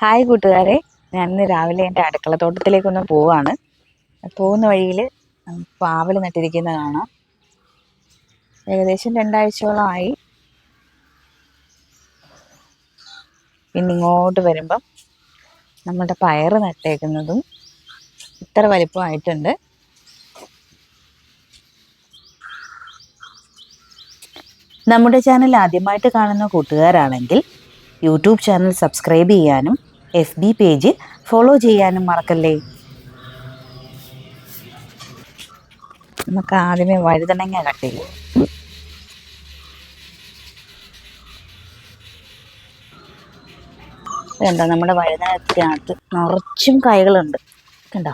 Hi കൂട്ടുകാരെ. ഞാൻ ഇന്ന് രാവിലെ എന്റെ അടുക്കള തോട്ടത്തിലേക്കൊന്ന് പോവാണ്. പോകുന്ന വഴിയിൽ പാവൽ നട്ടിരിക്കുന്നത് കാണാം. ഏകദേശം രണ്ടാഴ്ചയോളമായി പിന്നെ ഇങ്ങോട്ട് വരുമ്പം നമ്മളുടെ പയർ നട്ടേക്കുന്നതും ഇത്ര വലിപ്പമായിട്ടുണ്ട്. നമ്മുടെ ചാനൽ ആദ്യമായിട്ട് കാണുന്ന കൂട്ടുകാരാണെങ്കിൽ യൂട്യൂബ് ചാനൽ സബ്സ്ക്രൈബ് ചെയ്യാനും എഫ് ബി പേജ് ഫോളോ ചെയ്യാനും മറക്കല്ലേ? നമുക്ക് ആദ്യമേ വഴുതണങ്ങ കട്ട് ചെയ്യും. കണ്ടോ നമ്മുടെ വഴുതനത്തിനകത്ത് നിറച്ചും കായകളുണ്ട്. കണ്ടോ?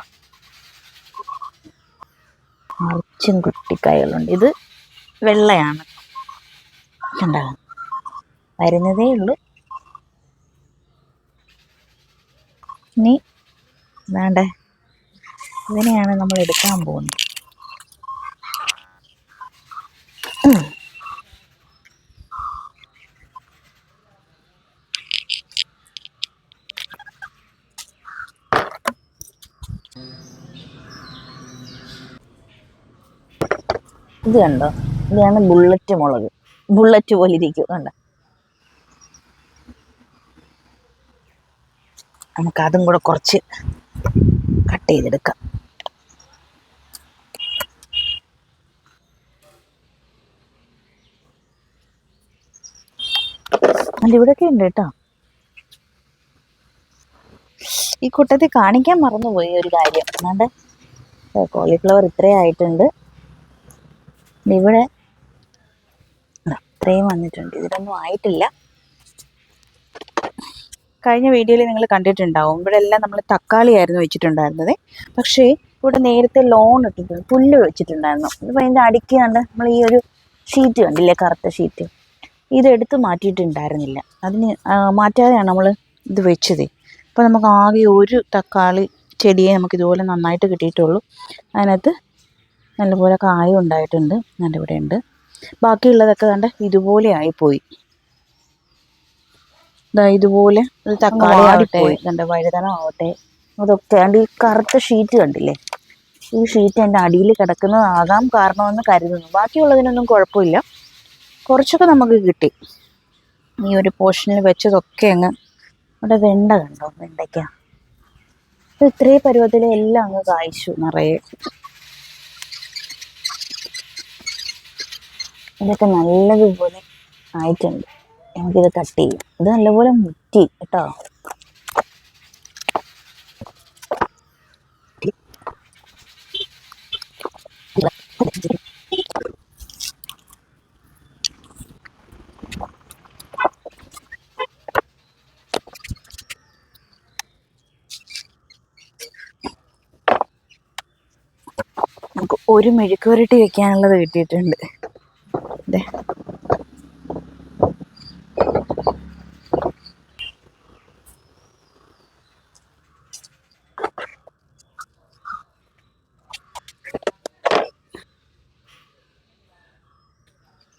നിറച്ചും കുട്ടിക്കായകളുണ്ട്. ഇത് വെള്ളയാണ്. കണ്ടോ? വരുന്നതേ ഉള്ളൂ. വേണ്ട? ഇതിനെയാണ് നമ്മൾ എടുക്കാൻ പോകുന്നത്. ഇത് കണ്ടോ? ഇതാണ് ബുള്ളറ്റ് മുളക്. ബുള്ളറ്റ് പോലെ ഇരിക്കും. കണ്ട? നമുക്കതും കൂടെ കുറച്ച് കട്ട് ചെയ്തെടുക്കാം അല്ല ഇവിടെയൊക്കെ ഉണ്ട് കേട്ടോ. ഈ കൂട്ടത്തിൽ കാണിക്കാൻ മറന്നുപോയി ഒരു കാര്യം. അല്ലാണ്ട് കോളിഫ്ലവർ ഇത്രയും ആയിട്ടുണ്ട്. ഇവിടെ ഇത്രയും വന്നിട്ടുണ്ട്. ഇതിലൊന്നും ആയിട്ടില്ല. കഴിഞ്ഞ വീഡിയോയിൽ നിങ്ങൾ കണ്ടിട്ടുണ്ടാവും. ഇവിടെ എല്ലാം നമ്മൾ തക്കാളിയായിരുന്നു വെച്ചിട്ടുണ്ടായിരുന്നത്. പക്ഷേ ഇവിടെ നേരത്തെ ലോൺ ഇട്ടിട്ടുണ്ട് പുല്ല് വെച്ചിട്ടുണ്ടായിരുന്നു. ഇപ്പം അതിന്റെ അടിക്ക് കണ്ട് നമ്മൾ ഈ ഒരു ഷീറ്റ് കണ്ടില്ലേ കറുത്ത ഷീറ്റ് ഇതെടുത്ത് മാറ്റിയിട്ടുണ്ടായിരുന്നില്ല. അതിന് മാറ്റാതെയാണ് നമ്മൾ ഇത് വെച്ചത്. അപ്പോൾ നമുക്ക് ആകെ ഒരു തക്കാളി ചെടിയെ നമുക്ക് ഇതുപോലെ നന്നായിട്ട് കിട്ടിയിട്ടുള്ളൂ. അതിനകത്ത് നല്ലപോലെ കായ ഉണ്ടായിട്ടുണ്ട്. നല്ല ഇവിടെ ഉണ്ട് ബാക്കിയുള്ളതൊക്കെ കണ്ട് ഇതുപോലെ ആയിപ്പോയി. ഇതുപോലെ ഒരു തക്കാളി ആവട്ടെ. കണ്ട വഴുതന ആവട്ടെ അതൊക്കെ ആണ്ട് ഈ കറുത്ത ഷീറ്റ് കണ്ടില്ലേ? ഈ ഷീറ്റ് എന്റെ അടിയിൽ കിടക്കുന്നതാകാം കാരണമെന്ന് കരുതുന്നു. ബാക്കിയുള്ളതിനൊന്നും കുഴപ്പമില്ല. കുറച്ചൊക്കെ നമുക്ക് കിട്ടി. ഈ ഒരു പോർഷനിൽ വെച്ചതൊക്കെ അങ്ങ് അവിടെ വെണ്ട കണ്ടോ? വെണ്ടയ്ക്ക. ഇത് ഇത്രയും പരുവത്തിൽ എല്ലാം അങ്ങ് കായ്ച്ചു നിറയെ. ഇതൊക്കെ നല്ലതുപോലെ ആയിട്ടുണ്ട് നമുക്കിത് കട്ട് ചെയ്യും. ഇത് നല്ലപോലെ മുറ്റി കേട്ടോ? നമുക്ക് ഒരു മെഴുക്കുവരട്ടി വെക്കാനുള്ളത് കിട്ടിയിട്ടുണ്ട്. ദേ.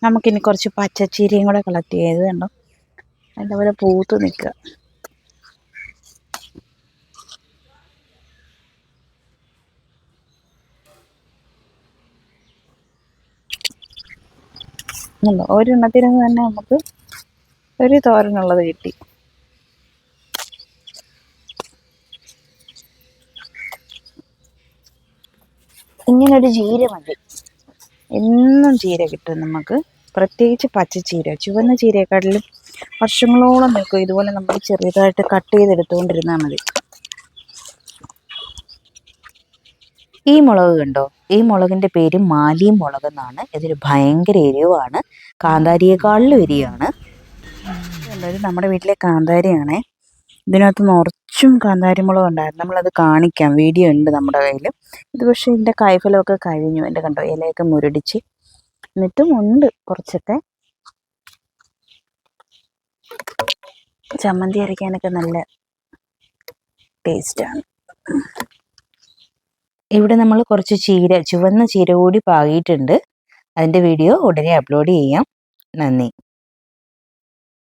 നമുക്കിനി കുറച്ച് പച്ചച്ചീരയും കൂടെ കളക്ട് ചെയ്ത് കണ്ടോ? അതേപോലെ പൂത്ത് നിൽക്കുക. ഉണ്ടോ ഒരെണ്ണത്തിൽ നിന്ന് തന്നെ നമുക്ക് ഒരു തോരനുള്ളത് കിട്ടി. ഇങ്ങനൊരു ജീര മതി എന്നും ചീര കിട്ടും നമുക്ക്. പ്രത്യേകിച്ച് പച്ചച്ചീര ചുവന്ന ചീരയെക്കാട്ടിലും വർഷങ്ങളോളം നിൽക്കും. ഇതുപോലെ നമ്മൾ ചെറിയതായിട്ട് കട്ട് ചെയ്തെടുത്തുകൊണ്ടിരുന്നാൽ മതി. ഈ മുളക് കണ്ടോ? ഈ മുളകിന്റെ പേര് മാലി മുളക് എന്നാണ്. ഇതൊരു ഭയങ്കര എരിവാണ്. കാന്താരിയേക്കാളിലും എരിയാണ്. ഇത് നമ്മുടെ വീട്ടിലെ കാന്താരിയാണേ. ഇതിനകത്ത് നിറച്ചും കാന്താരി മുളക് ഉണ്ടായിരുന്നു. നമ്മളത് കാണിക്കാം. വീഡിയോ ഉണ്ട് നമ്മുടെ കയ്യിൽ ഇത് പക്ഷേ ഇതിന്റെ കായ്ഫലമൊക്കെ കഴിഞ്ഞു. എന്റെ കണ്ടോ? ഇലയൊക്കെ മുരടിച്ച്. എന്നിട്ടും ഉണ്ട് കുറച്ചൊക്കെ. ചമ്മന്തി അരയ്ക്കാനൊക്കെ നല്ല ടേസ്റ്റാണ് ഇവിടെ നമ്മൾ കുറച്ച് ചീര ചുവന്ന ചീര കൂടി പാകിയിട്ടുണ്ട്. അതിന്റെ വീഡിയോ ഉടനെ അപ്ലോഡ് ചെയ്യാം. നന്ദി.